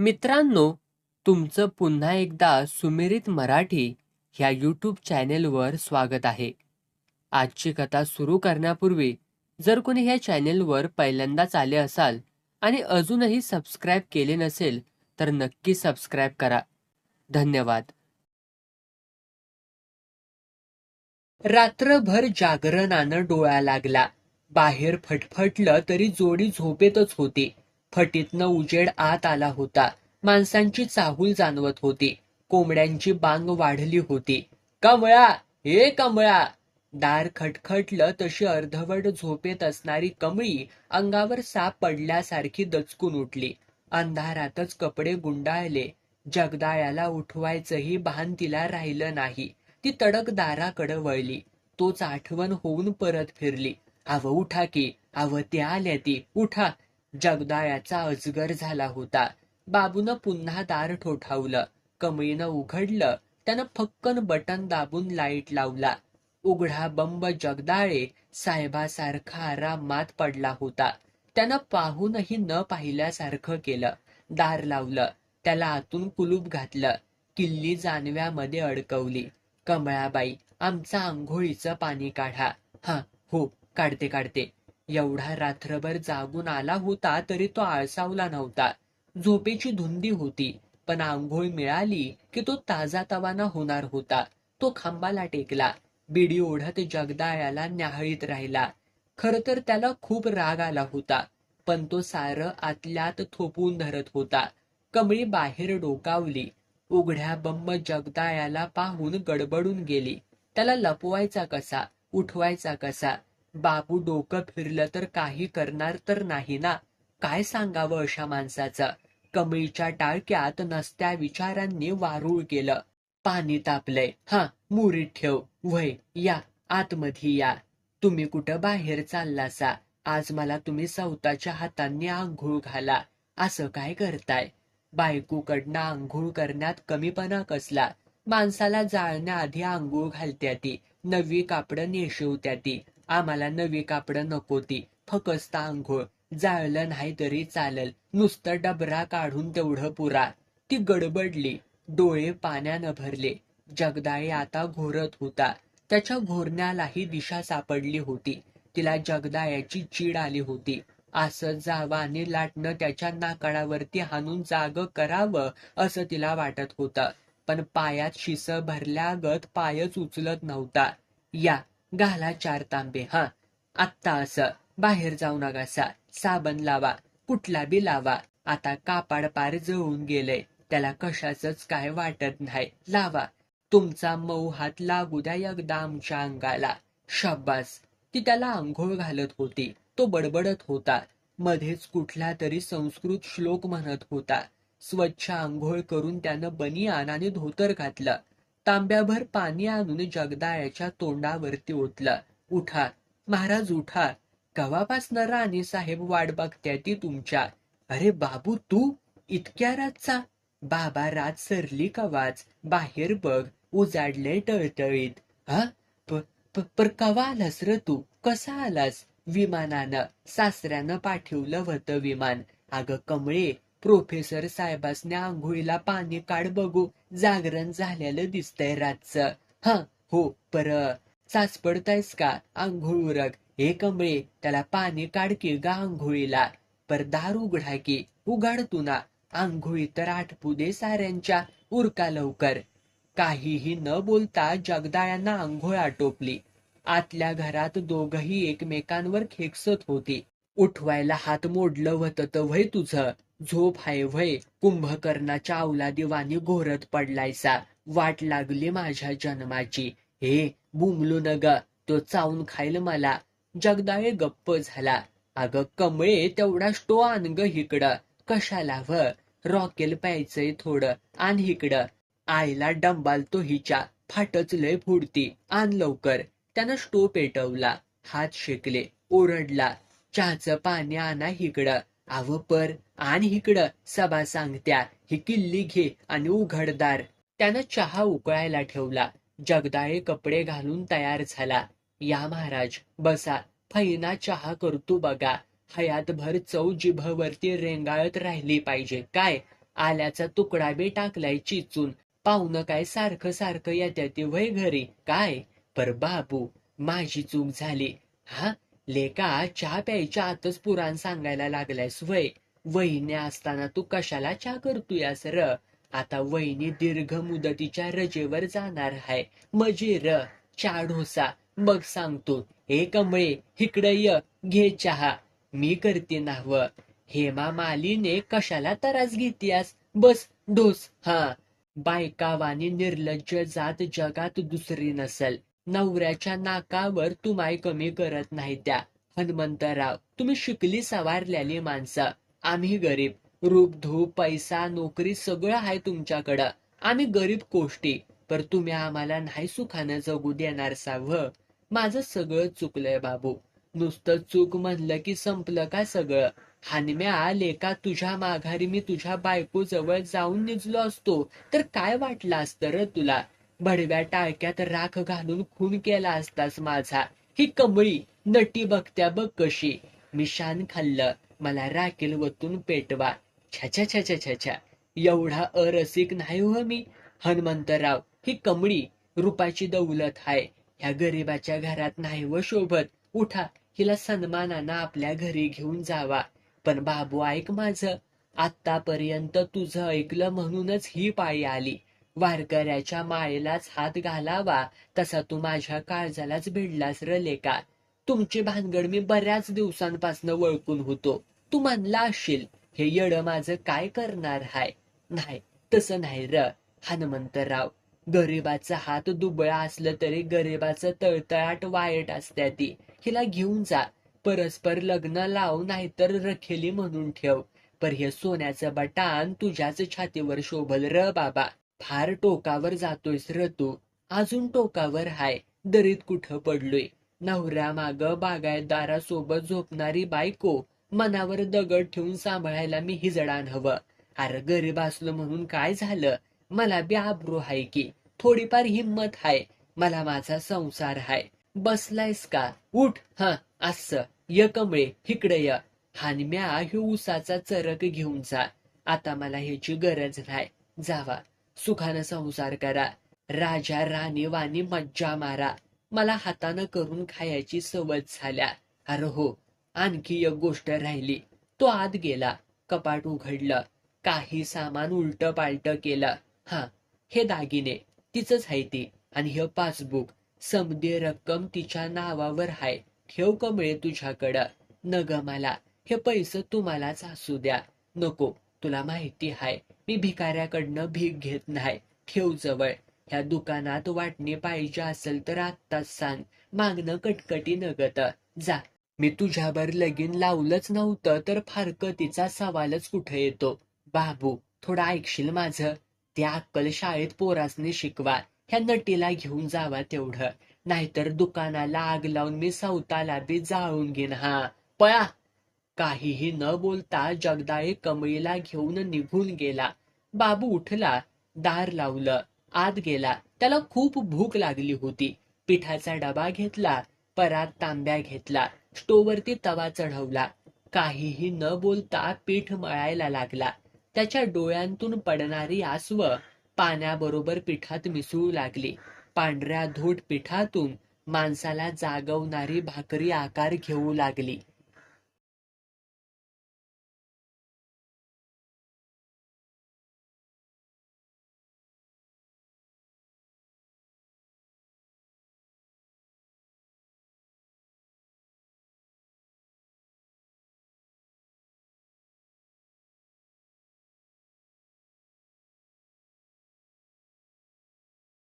मित्रांनो तुमचं पुन्हा एकदा सुमिरित मराठी ह्या यूट्यूब चॅनेलवर स्वागत आहे. आजची कथा सुरू करण्यापूर्वी जर कोणी ह्या चॅनेलवर पहिल्यांदाच आले असाल आणि अजूनही सबस्क्राईब केले नसेल तर नक्की सबस्क्राईब करा. धन्यवाद. रात्रभर जागरणानं डोळा लागला. बाहेर फटफटलं तरी जोडी झोपेतच होती. फटीतनं उजेड आत आला होता. माणसांची चाहूल जाणवत होती. कोंबड्यांची बांग वाढली होती. कमळा हे कमळा. दार खटखटलं तशी अर्धवट झोपेत असणारी कमळी अंगावर साप पडल्यासारखी दचकून उठली. अंधारातच कपडे गुंडाळले. जगदाळ्याला उठवायचंही भान तिला राहिलं नाही. ती तडक दाराकडे वळली. तोच आठवण होऊन परत फिरली. अव उठा की. अव त्या आल्या ती. उठा जगदाळ्याचा अजगर झाला होता. बाबूनं पुन्हा दार ठोठावलं. कमळीनं उघडलं. त्यानं फक्कन बटन दाबून लाइट लावला. उघडा बंब जगदाळे साहेबासारखा आरामात पडला होता. त्यानं पाहूनही न पाहिल्यासारखं केलं. दार लावलं. त्याला आतून कुलूप घातलं. किल्ली जानव्यामध्ये अडकवली. कमळाबाई आमचा आंघोळीचं पाणी काढा. हा हो काढते काढते. एवढा रात्रभर जागून आला होता तरी तो आळसावला नव्हता. झोपेची धुंदी होती पण आंघोळ मिळाली की तो ताजा तवाना होणार होता. तो खांबाला टेकला बिडी ओढत जगदाळ्याला न्याहळीत राहिला. खर तर त्याला खूप राग आला होता पण तो सारं आतल्यात थोपून धरत होता. कमळी बाहेर डोकावली उघड्या बंब जगदाळ्याला पाहून गडबडून गेली. त्याला लपवायचा कसा उठवायचा कसा बाबू डोकं फिरलं तर काही करणार तर नाही ना? काय सांगावं अशा माणसाचं? कमळीच्या टाळक्यात नसत्या विचारांनी वारूळ केलं पाणी तापलंय. हा मुरीत ठेव. वय या. आतमध्ये या. तुम्ही कुठं बाहेर चाललासा? आज मला तुम्ही सवताच्या हातांनी आंघोळ घाला. असं काय करताय? बायकोकडनं आंघोळ करण्यात कमीपणा कसला? माणसाला जाळण्याआधी आंघोळ घालत्या ती नवी कापडं नेशवत्या ती आम्हाला नवी कापडं नको ती. फकस्त आंघोळ. जाळलं नाही तरी चालल. नुसतं डबरा काढून तेवढं पुरा. ती गडबडली. डोळे पाण्यानं भरले. जगदाळे आता घोरत होता. त्याच्या घोरण्यालाही दिशा सापडली होती. तिला जगदायाची चीड आली होती. असं जावं आणि लाटणं त्याच्या नाकाडावरती हाणून जाग करावं असं तिला वाटत होतं. पण पायात शिस भरल्यागत पायच उचलत नव्हता. या घाला चार तांबे हा. आत्ता असं. बाहेर जाऊ नकासा. साबण लावा. कुठला बी लावा. आता कापाड पार जळून गेलंय त्याला कशाच काय वाटत नाही. लावा. तुमचा मऊ हात लागू द्या एकदा आमच्या अंगाला. शब्बास. ती त्याला आंघोळ घालत होती. तो बडबडत होता. मध्येच कुठला तरी संस्कृत श्लोक म्हणत होता. स्वच्छ आंघोळ करून त्यानं बनियान आणि धोतर घातलं. तांब्याभर पाणी आणून जगदाळ्याच्या तोंडावरती ओतलं. उठा महाराज उठा कवापासनं राणी साहेब वाट बघत्या ती तुमच्या. अरे बाबू तू इतक्या रातचा? बाबा रात सरली कवाच बाहेर बघ उजाडले टळटळीत. हा पर कवा आलास र तू? कसा आलास? विमानानं सासऱ्यानं पाठवलं होतं विमान. अगं कमळे प्रोफेसर साहेबासने आंघोळीला पाणी काढ बघू जागरण झालेलं दिसतंय रातचं. हा हो पर चाच पडतायस का? आंघोळ उरक. हे कमळे त्याला पाणी काढ की गा आंघोळीला. पर दार उघडा की उघाड तू ना. आंघोळी तर आटपू दे साऱ्यांच्या उरका लवकर. काहीही न बोलता जगदाळ्यांना आंघोळ आटोपली. आतल्या घरात दोघही एकमेकांवर खेकसत होती. उठवायला हात मोडलं होतं तर वय तुझं. झोप हाय व्हय? कुंभकर्णाच्या अवलादिवानी घोरत पडलायसा. वाट लागली माझ्या जन्माची. हे बुंबलू न ग तो चावून खाईल मला. जगदाळे गप्प झाला. अगं कमळे तेवढा स्टो आण ग इकडं कशाला व रॉकेल प्यायचंय थोडं. आण इकडं आईला डंबाल तो हिच्या. फाटच लय फुडती. आण लवकर. त्यानं स्टो पेटवला. हात शेकले. ओरडला. चहाचं पाणी आणा इकडं आव पर आणि इकडं सभा सांगत्या ही किल्ली घे आणि उघडदार. त्यानं चहा उकळायला ठेवला जगदाळे कपडे घालून तयार झाला. या महाराज बसा फैना चहा करतो बघा. हयातभर चव जिभवरती रेंगाळत राहिली पाहिजे. काय? आल्याचा तुकडा बी टाकलाय चिचून. पाहुणं काय सारखं सारखं येत्या ते वय घरी? काय? पर बाबू माझी चूक झाली. हा? लेका चहा प्यायच्या आतच पुराण सांगायला लागलायस वय. वहिनी असताना तू कशाला चहा करतोयस र? आता वहिनी दीर्घ मुदतीच्या रजेवर जाणार आहे मजे र चहा ढोसा. मग सांगतो हे कमळे हिकडं य घे चहा. मी करते नाव. हेमा मालीने कशाला त्रास घेतीयास? बस ढोस हा. बायकावानी निर्लज्ज जात जगात दुसरी नसल. नवऱ्याच्या नाकावर तुम्हाय कमी करत नाही त्या. हनुमंतराव तुम्ही शिकली सवारलेली माणसं. आम्ही गरीब. रूप धूप पैसा नोकरी सगळं आहे तुमच्याकडं. आम्ही गरीब कोष्टी पर तुम्ही आम्हाला नाही सुखानं जगू देणार साव. माझं सगळं चुकलंय बाबू. नुसतं चूक म्हणलं की संपलं का सगळं? हानम्या लेका तुझ्या माघारी मी तुझ्या बायको जवळ जाऊन निजलो असतो. तर काय वाटलं असतं र तुला? भडव्या टाळक्यात राख घालून खून केला असतास माझा. ही कमळी नटी बघत्या बघ कशी. मी शान खाल्लं. मला राखेल वतून पेटवा. छ्या छ्या छ्या छ्या एवढा अरसिक नाही हो मी. हनुमंतराव ही कमळी रूपाची दौलत हाय. ह्या गरीबाच्या घरात नाही व शोभत. उठा हिला सन्मानानं आपल्या घरी घेऊन जावा. पण बाबू ऐक माझं. आतापर्यंत तुझं ऐकलं म्हणूनच ही पाळी आली. वारकऱ्याच्या माळेलाच हात घालावा तसा तू माझ्या काळजालाच भिडलास र लेका. तुमची भानगड मी बऱ्याच दिवसांपासून वळकून होतो. तू म्हणला असशील हे येड माझं काय करणार हाय? नाही तसं नाही र हनुमंतराव. गरीबाचा हात दुबळा असलं तरी गरीबाचं तळतळाट वाईट असत्या ती. हिला घेऊन जा परस्पर लग्न लाव नाहीतर रखेली म्हणून ठेव. पर हे सोन्याचं बटान तुझ्याच छातीवर शोभल र बाबा. फार टोकावर जातोयस र तू. अजून टोकावर हाय. दरीत कुठं पडलोय? नवऱ्या माग बागायतदारासोबत झोपणारी बायको. मनावर दगड ठेवून सांभाळायला मी हिजडान हवं. अरे गरीब असलो म्हणून काय झालं? मला बी आब्रू हाय की. थोडीफार हिंमत हाय. मला माझा संसार हाय. बसलायस का? उठ. हा असं य कमळे. हिकडे य. हानम्या ह्यो उसाचा चरक घेऊन जा. आता मला ह्याची गरज नाही. जावा. सुखानं संसार करा. राजा राणी वाणी मज्जा मारा. मला हातानं करून खायची सवय झाल्या. अरे हो आणखी एक गोष्ट राहिली. तो आत गेला. कपाट उघडलं. काही सामान उलट पालट केलं. हा हे दागिने. तिचंच आहे ती. आणि हे पासबुक. समदे रक्कम तिच्या नावावर हाय ठेव कमळे तुझ्याकडं? न मला. हे पैसे तुम्हालाच असू द्या. नको. तुला माहिती हाय मी भिकाऱ्याकडनं भीक घेत नाही. ठेव जवळ. ह्या दुकानात वाटणी पाहिजे असेल तर आत्ताच सांग. मागणं कटकटी नगत. जा. मी तुझ्यावर लगीन लावलंच नव्हतं तर फारकतीचा सवालच कुठे येतो? बाबू थोडं ऐकशील माझं? त्या अक्कल शाळेत पोरासने शिकवा. ह्या नटीला घेऊन जावा तेवढं. नाहीतर दुकानाला आग लावून मी सवताला बी जाळून घेईन हा. पळा! काहीही न बोलता जगदाळे कमळीला घेऊन निघून गेला. बाबू उठला दार लावलं आत गेला. त्याला खूप भूक लागली होती. पिठाचा डबा घेतला परात तांब्या घेतला स्टोवरती तवा चढवला. काहीही न बोलता पीठ मळायला लागला. त्याच्या डोळ्यांतून पडणारी आसव पाण्याबरोबर पिठात मिसळू लागली. पांढऱ्या धूट पिठातून माणसाला जागवणारी भाकरी आकार घेऊ लागली.